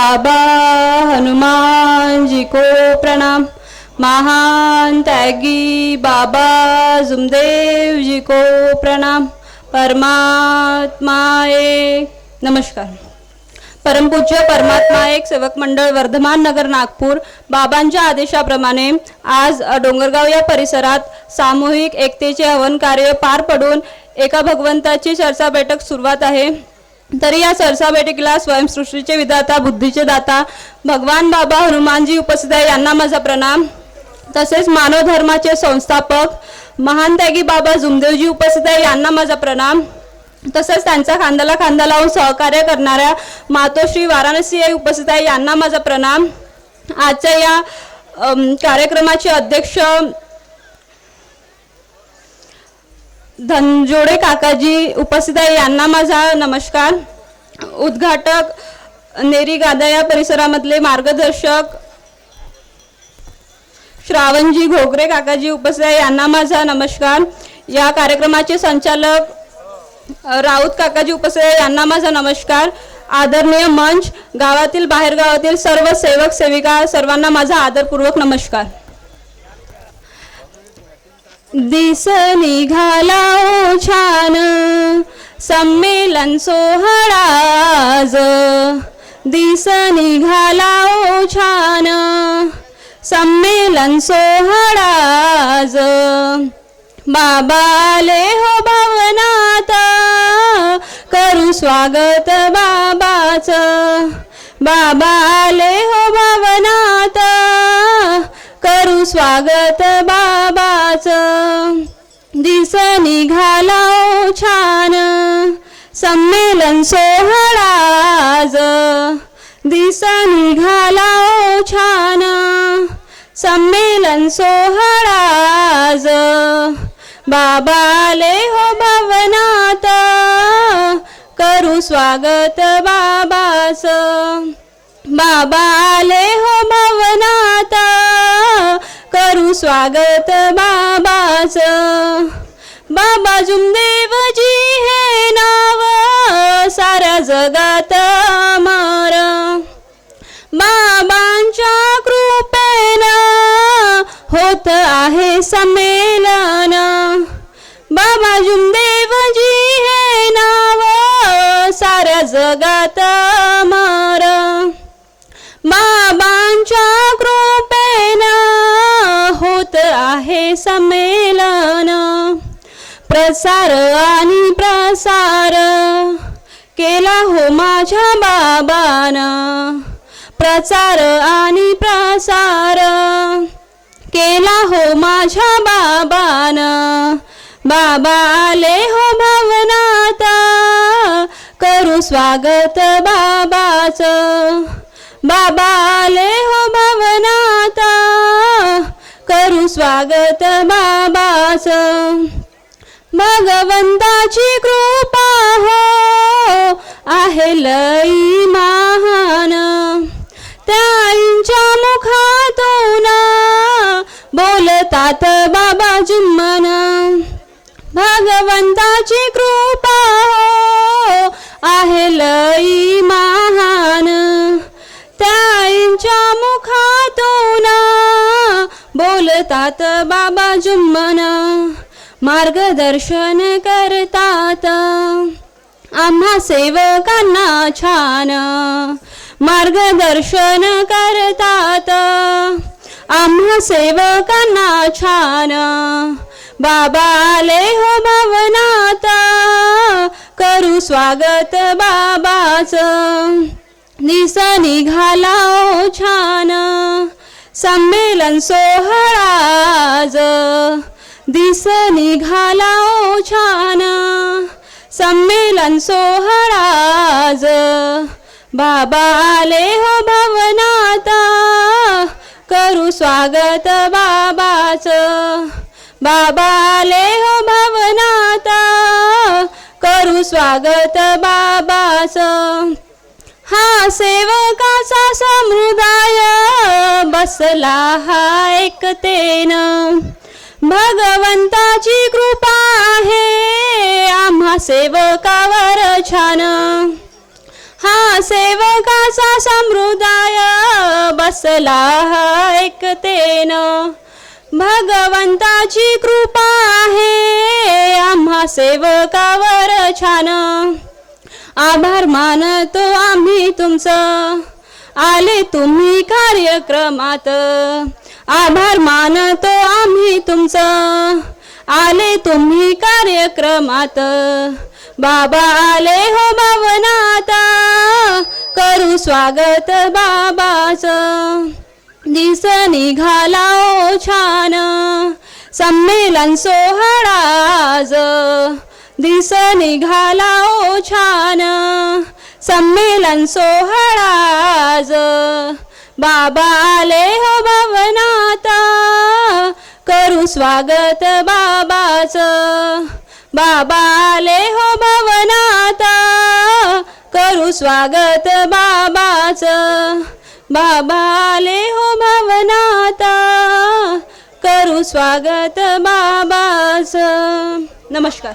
बाबा हनुमान जी को प्रणाम. महान त्यागी बाबा जुमदेव जी को प्रणाम. परमात्मा एक नमस्कार. परमपूज्य परमात्मा एक सेवक मंडळ वर्धमान नगर नागपूर बाबांच्या आदेशाप्रमाणे आज डोंगरगाव या परिसरात सामूहिक एकतेचे हवन कार्य पार पडून एका भगवंताची चर्चा बैठक सुरुवात आहे. तरी या सरसा बैठकीला स्वयंसृष्टीचे विधाता बुद्धीचे दाता भगवान बाबा हनुमानजी उपस्थित आहे यांना माझा प्रणाम. तसेच मानव धर्माचे संस्थापक महान त्यागी बाबा जुमदेवजी उपस्थित आहे यांना माझा प्रणाम. तसंच त्यांचा खांद्याला खांदा लावून सहकार्य करणाऱ्या मातोश्री वाराणसी आई उपस्थित आहे यांना माझा प्रणाम. आजच्या या कार्यक्रमाचे अध्यक्ष धनजोडे काकाजी उपस्थित आहे. यांना माझा नमस्कार. उद्घाटक नेरी गादा या परिसरामधले मार्गदर्शक श्रावणजी घोगरे काकाजी उपस्थित आहे. यांना माझा नमस्कार. या कार्यक्रमाचे संचालक राऊत काकाजी उपस्थित आहे. यांना माझा नमस्कार. आदरणीय मंच गावातील बाहेरगावातील सर्व सेवक सेविका सर्वांना माझा आदरपूर्वक नमस्कार. दिस निघाला ओ छान. संमेलन सोहळाज दिस निघाला ओ छान. संमेलन सोहळाज बाबाले हो भवनात. करू स्वागत बाबाच. बाबाले हो भवनात. करू स्वागत निघाला छान. संमेलन सोहळाज. दिसा निघाला छान. संमेलन सोहळाज. बाबाले हो भवनात. करू स्वागत बाबाच बाबाले हो भवनात. करू स्वागत बाबास. हो बाबा हे नाव साऱ्या जगात मार बाबांच्या कृपेन होत आहे संमेलन. बाबा जुमदेवजी हे नाव साऱ्या जगात प्रसार आणि प्रसार केला हो माझ्या बाबान. प्रचार आणि प्रसार केला हो माझ्या बाबान. बाबा आले हो भवनात करू स्वागत बाबाचं. बाबा आले हो भवनात करू स्वागत बाबाचं. भगवंताची कृपा हो आहे लई महान. त्यांच्या मुखातून बोलतात बाबा जुम्मन. भगवंताची कृपा हो आहे लई महान. त्यांच्या मुखातून बोलतात बाबा जुम्मन. मार्गदर्शन करतात आम्हा सेवकांना छान मार्गदर्शन करतात आम्हा सेवकांना छान बाबा आले हो भवनात. करू स्वागत बाबाचं. दिस निघाला हो छान. संमेलन सोहळाज दिस निघाला ओ छान. संमेलन सोहराज बाबा आले हो भवनाता. करू स्वागत बाबाचं. बाबा आले हो भवनाता. करू स्वागत बाबाचं. हा सेवकाचा समुदाय बसला हा एकतेनं. भगवंताची कृपा आहे. आम्हा सेवकावर छान. हा सेवकाचा समृदाय बसला ऐकतेन. भगवंताची कृपा आहे. आम्हा सेवकावर छान. आभार मानतो आम्ही तुमचं. आले तुम्ही कार्यक्रमात. आभार मानतो आम्ही तुमचं. आले तुम्ही कार्यक्रमात. बाबा आले हो भवनाता. करू स्वागत बाबाचं. दिस निघाला ओ छान. संमेलन सोहळाज. दिस निघाला ओ छान. संमेलन सोहळाज. बाबा आले हो भवनाता. करू स्वागत बाबाच. बाबा आले हो भवनाता. करू स्वागत बाबाच. बाबा आले हो भवनाता. करू स्वागत बाबाच. नमस्कार.